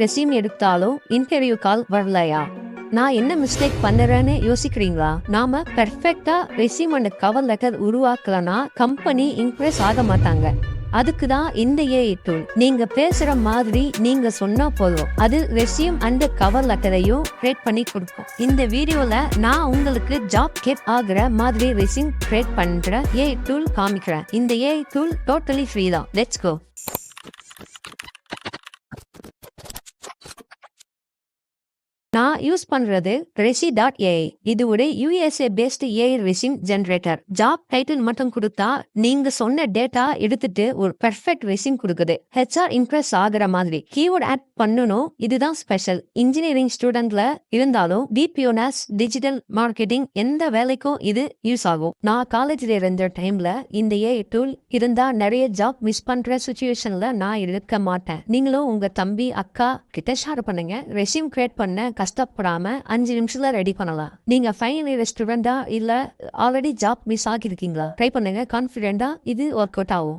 Resume எடுத்தாலும் interview கால் வரலையா? நான் என்ன மிஸ்டேக் பண்ணுறேன்னு யோசிக்கிறீங்களா? நாம பெர்ஃபெக்டா ரெசியூம் அண்ட் கவர் லெட்டர் உருவாக்கலனா கம்பெனி இம்ப்ரெஸ் ஆக மாட்டாங்க. அதுக்கு தான் இந்த ஏஐ டூல் நீங்க பேசுற மாதிரி நீங்க சொன்னா போதும். அது ரெசியூம் அண்ட் கவர் லெட்டரையும் கிரியேட் பண்ணி கொடுக்கும். இந்த வீடியோல நான் உங்களுக்கு ஜாப் கேப் ஆகிற மாதிரி ரெசியூம் கிரியேட் பண்ற ஏஐ டூல் காமிக்கிறேன். இந்த ஏஐ டூல் டோட்டலி ஃப்ரீ தான். லெட்ஸ் கோ நான் யூஸ் பண்றது ரெசி டாட் ஏஐ இது ஒரு USA based AI resume generator job title மட்டும் கொடுத்தா நீங்க சொன்ன டேட்டா எடுத்துட்டு ஒரு பெர்ஃபெக்ட் ரெசிம் கொடுக்குது. ஹெச்ஆர் இம்ப்ரெஸ் ஆகுற மாதிரி. கீவேர்ட் ஆட் பண்ணணும். இதுதான் ஸ்பெஷல் இன்ஜினியரிங் ஸ்டூடெண்ட்ல இருந்தாலும் பிபிஓனஸ் டிஜிட்டல் மார்க்கெட்டிங் எந்த வேலைக்கும் இது யூஸ் ஆகும். நான் காலேஜ்ல இருந்த டைம்ல இந்த ஏஐ டூல் இருந்தா நிறைய ஜாப் மிஸ் பண்ற சுச்சுவேஷன்ல நான் இருக்க மாட்டேன். நீங்களும் உங்க தம்பி அக்கா கிட்ட ஷேர் பண்ணுங்க. ரெசியூம் கிரியேட் பண்ண கஷ்டப்படாம அஞ்சு நிமிஷத்துல ரெடி பண்ணலாம். நீங்க ஃபைனல் இயர் ஸ்டூடெண்டா இல்ல ஆல்ரெடி ஜாப் மிஸ் ஆகிருக்கீங்களா? ட்ரை பண்ணுங்க கான்ஃபிடென்டா இது ஒர்க் அவுட் ஆகும்.